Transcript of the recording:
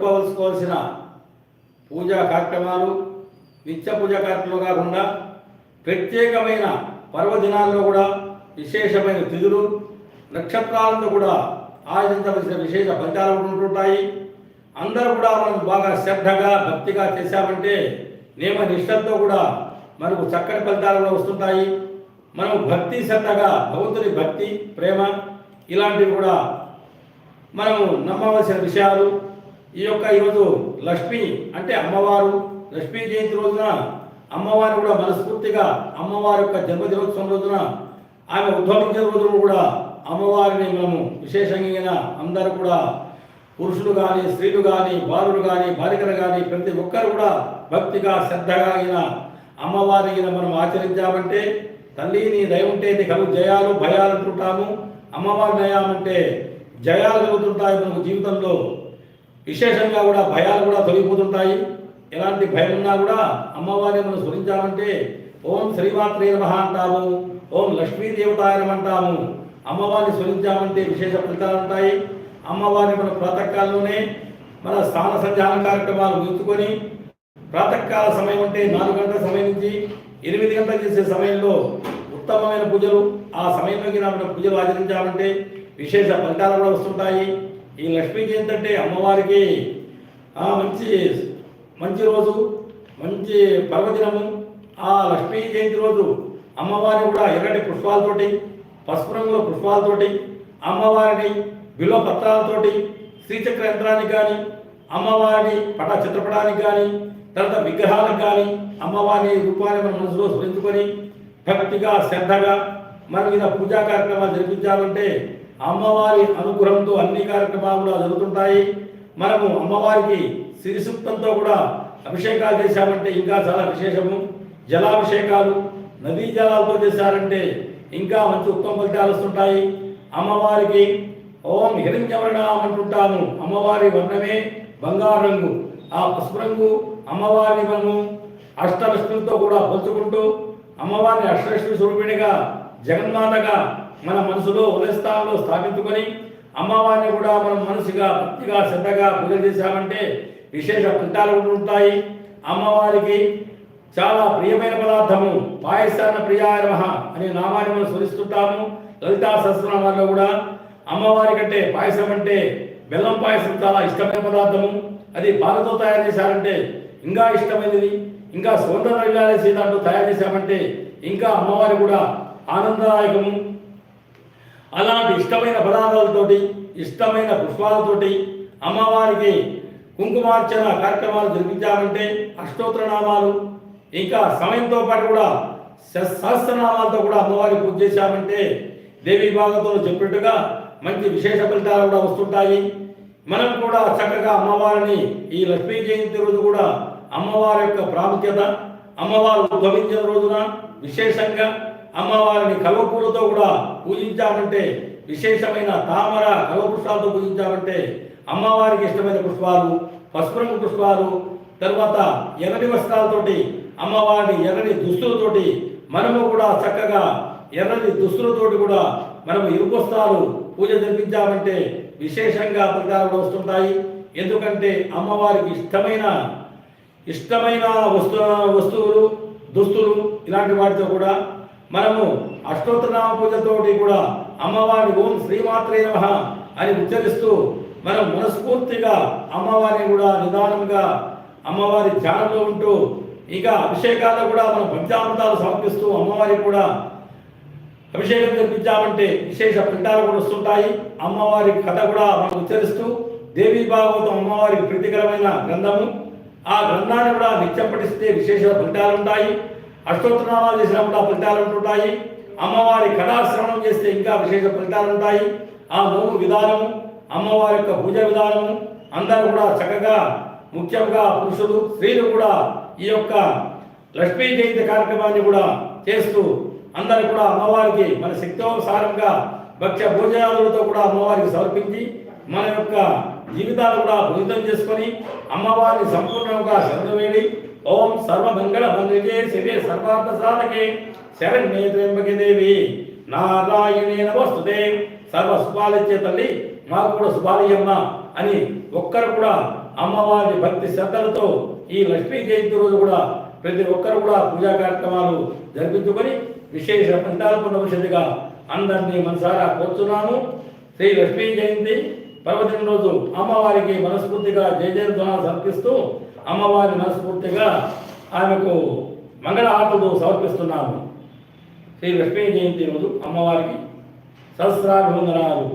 జరుపుకోవాల్సిన పూజా కార్యక్రమాలు నిత్య పూజా కార్యక్రమాలు కాకుండా ప్రత్యేకమైన పర్వదినాల్లో కూడా విశేషమైన తిథులు నక్షత్రాలను కూడా ఆచరించవలసిన విశేష ఫలితాలు ఉంటుంటాయి. అందరూ కూడా మనం బాగా శ్రద్ధగా భక్తిగా చేశామంటే నియమ నిష్టతో కూడా మనకు చక్కని ఫలితాలు వస్తుంటాయి. మనం భక్తి శ్రద్ధగా భగవంతుని భక్తి ప్రేమ ఇలాంటివి కూడా మనము నమ్మవలసిన విషయాలు ఈ యొక్క ఈరోజు లక్ష్మి అంటే అమ్మవారు. లక్ష్మీ జయంతి రోజున అమ్మవారిని కూడా మనస్ఫూర్తిగా అమ్మవారి యొక్క జన్మదినోత్సవం రోజున ఆమె ఉద్భవించిన రోజున కూడా అమ్మవారిని మనము విశేషంగా అందరూ కూడా పురుషులు కానీ స్త్రీలు కానీ బాలులు కానీ బాలికలు కానీ ప్రతి ఒక్కరు కూడా భక్తిగా శ్రద్ధగా అయిన అమ్మవారిని మనం ఆచరించామంటే తల్లి నీ దయ ఉంటే నీ కలు జయాలు భయాలు అంటుంటాము అమ్మవారి దయామంటే జయాలు కలుగుతుంటాయి మనకు జీవితంలో. విశేషంగా కూడా భయాలు కూడా తొలగిపోతుంటాయి. ఎలాంటి భయం ఉన్నా కూడా అమ్మవారిని మనం స్మరించాలంటే ఓం శ్రీమాత్రే నమ అంటాము. ఓం లక్ష్మీదేవతాయనం అంటాము. అమ్మవారిని స్మరించామంటే విశేష ఫలితాలు ఉంటాయి. అమ్మవారిని మన ప్రాతకాలంలోనే మన స్థాన సంధ్యాన కార్యక్రమాలు గుర్తుకొని ప్రాతకాల సమయం అంటే నాలుగు గంటల సమయం నుంచి ఎనిమిది గంటలు చేసే సమయంలో ఉత్తమమైన పూజలు ఆ సమయంలోకి రాబడిన పూజలు ఆచరించామంటే విశేష ఫలితాలు కూడా వస్తుంటాయి. ఈ లక్ష్మీ జయంతి అంటే అమ్మవారికి మంచి మంచి రోజు మంచి పర్వదినము. ఆ లక్ష్మీ జయంతి రోజు అమ్మవారిని కూడా ఎర్రటి పుష్పాలతోటి పసుపు రంగుల పుష్పాలతోటి అమ్మవారిని విలువ పత్రాలతోటి శ్రీచక్ర యంత్రానికి కానీ అమ్మవారిని పట చిత్రపటానికి కానీ తర్వాత విగ్రహాలకు కానీ అమ్మవారి రూపాన్ని మన మనసులో స్మరించుకొని భక్తిగా శ్రద్ధగా మరి మీద పూజా కార్యక్రమాలు జరిపించాలంటే అమ్మవారి అనుగ్రహంతో అన్ని కార్యక్రమాలు జరుగుతుంటాయి. మనము అమ్మవారికి సిరిసూక్తంతో కూడా అభిషేకాలు చేశామంటే ఇంకా చాలా విశేషము. జలాభిషేకాలు నదీ జలాలతో చేశారంటే ఇంకా మంచి ఉత్తమ ఫలితాలు వస్తుంటాయి. అమ్మవారికి ఓం హిరణ్యవర్ణం అంటుంటాము. అమ్మవారి వర్ణమే బంగారు రంగు. ఆ పసుపు రంగు అమ్మవారిని మనము అష్టలక్ష్మితో కూడా పోల్చుకుంటూ అమ్మవారిని అష్టలక్ష్మి స్వరూపిణిగా జగన్మాతగా మన మనసులో ఉదయస్థానంలో స్థాపించుకొని అమ్మవారిని కూడా మనం మనసుగా భక్తిగా శ్రద్ధగా పూజ చేశామంటే విశేష ఫలితాలు ఉంటాయి. అమ్మవారికి చాలా ప్రియమైన పదార్థము పాయసాన ప్రియాయ అనే నామాన్ని మనం స్మరిస్తుంటాము. లలితా సహస్రనామాల్లో కూడా అమ్మవారి కంటే పాయసం అంటే బెల్లం పాయసం చాలా ఇష్టమైన పదార్థము. అది పాలతో తయారు చేశారంటే ఇంకా ఇష్టమైనది ఇంకా సౌందర్యాలసి దాంట్లో తయారు చేశామంటే ఇంకా అమ్మవారి కూడా ఆనందదాయకము. అలాంటి ఇష్టమైన పదార్థాలతోటి ఇష్టమైన పుష్పాలతోటి అమ్మవారికి కుంకుమార్చన కార్యక్రమాలు జరిపించాలంటే అష్టోత్తర నామాలు ఇంకా సమయంతో పాటు కూడా సహస్రనామాలతో కూడా అమ్మవారి పూజ చేశామంటే దేవి భాగంతో చెప్పినట్టుగా మంచి విశేష ఫలితాలు కూడా వస్తుంటాయి. మనం కూడా చక్కగా అమ్మవారిని ఈ లక్ష్మీ జయంతి రోజు కూడా అమ్మవారి యొక్క ప్రాముఖ్యత అమ్మవారు ఉద్భవించిన రోజున విశేషంగా అమ్మవారిని కల్వపూలతో కూడా పూజించామంటే విశేషమైన తామర కల్వపుష్పాలతో పూజించామంటే అమ్మవారికి ఇష్టమైన పుష్పాలు పసుపు రంగు పుష్పాలు తర్వాత ఎర్రని వస్త్రాలతోటి అమ్మవారిని ఎర్రని దుస్తులతోటి మనము కూడా చక్కగా ఎర్రని దుస్తులతోటి కూడా మనము ఇరుపు వస్త్రాలు పూజ జరిపించామంటే విశేషంగా ఫలితాలు వస్తుంటాయి. ఎందుకంటే అమ్మవారికి ఇష్టమైన ఇష్టమైన వస్తు వస్తువులు దుస్తులు ఇలాంటి వాటితో కూడా మనము అష్టోత్తరనామ పూజతోటి కూడా అమ్మవారిని ఓం శ్రీమాత్రే నమః అని ఉచ్చరిస్తూ మనం మనస్ఫూర్తిగా అమ్మవారిని కూడా నిదానంగా అమ్మవారి ధ్యానంలో ఉంటూ ఇంకా అభిషేకాల్లో కూడా మనం పంచామృతాలు సమర్పిస్తూ అమ్మవారికి కూడా అభిషేకం జరిపించామంటే విశేష ఫలితాలు కూడా వస్తుంటాయి. అమ్మవారి కథ కూడా మనం ఉచ్చరిస్తూ దేవీ భాగవతం అమ్మవారికి ప్రీతికరమైన గ్రంథము. ఆ గ్రంథాన్ని కూడా నిత్యం పఠిస్తే విశేష ఫలితాలు ఉంటాయి. అష్టోత్తరనామాలు చేసినప్పుడు ఆ ఫలితాలు ఉంటుంటాయి. అమ్మవారి కథాశ్రవణం చేస్తే ఇంకా విశేష ఫలితాలు ఉంటాయి. ఆ నోము విధానము అమ్మవారి యొక్క పూజ విధానము అందరూ కూడా చక్కగా ముఖ్యంగా పురుషులు స్త్రీలు కూడా ఈ యొక్క లక్ష్మీ జయంతి కార్యక్రమాన్ని కూడా చేస్తూ అందరూ కూడా అమ్మవారికి మన శక్తోసారంగా భక్ష్య భోజనాలతో కూడా అమ్మవారికి సమర్పించి మన యొక్క జీవితాలు కూడా పునీతం చేసుకొని అమ్మవారిని సంపూర్ణంగా శ్రద్ధ వేడి ఓం సర్వమంగళ మంగళే శివే సర్వార్థ సాధకే శరణ్యే త్ర్యంబకే దేవి. నారాయణే నమస్తుతే. సర్వ శుభాలిచ్చే తల్లి మాకు కూడా శుభాలయ్యమ్మ అని ఒక్కరు కూడా అమ్మవారి భక్తి శ్రద్ధలతో ఈ లక్ష్మీ జయంతి రోజు కూడా ప్రతి ఒక్కరు కూడా పూజా కార్యక్రమాలు జరిపించుకొని విశేష ఫలితాలు పొందవలసిందిగా అందరినీ మనసారా కోరుతున్నాను శ్రీ లక్ష్మీ జయంతి. పర్వదిన రోజు అమ్మవారికి మనస్ఫూర్తిగా జయ జయధ్వానాలు సమర్పిస్తూ అమ్మవారి మనస్ఫూర్తిగా ఆమెకు మంగళ ఆటలు సమర్పిస్తున్నాము. శ్రీ లక్ష్మీ జయంతి రోజు అమ్మవారికి సహస్రాభివందనాలు.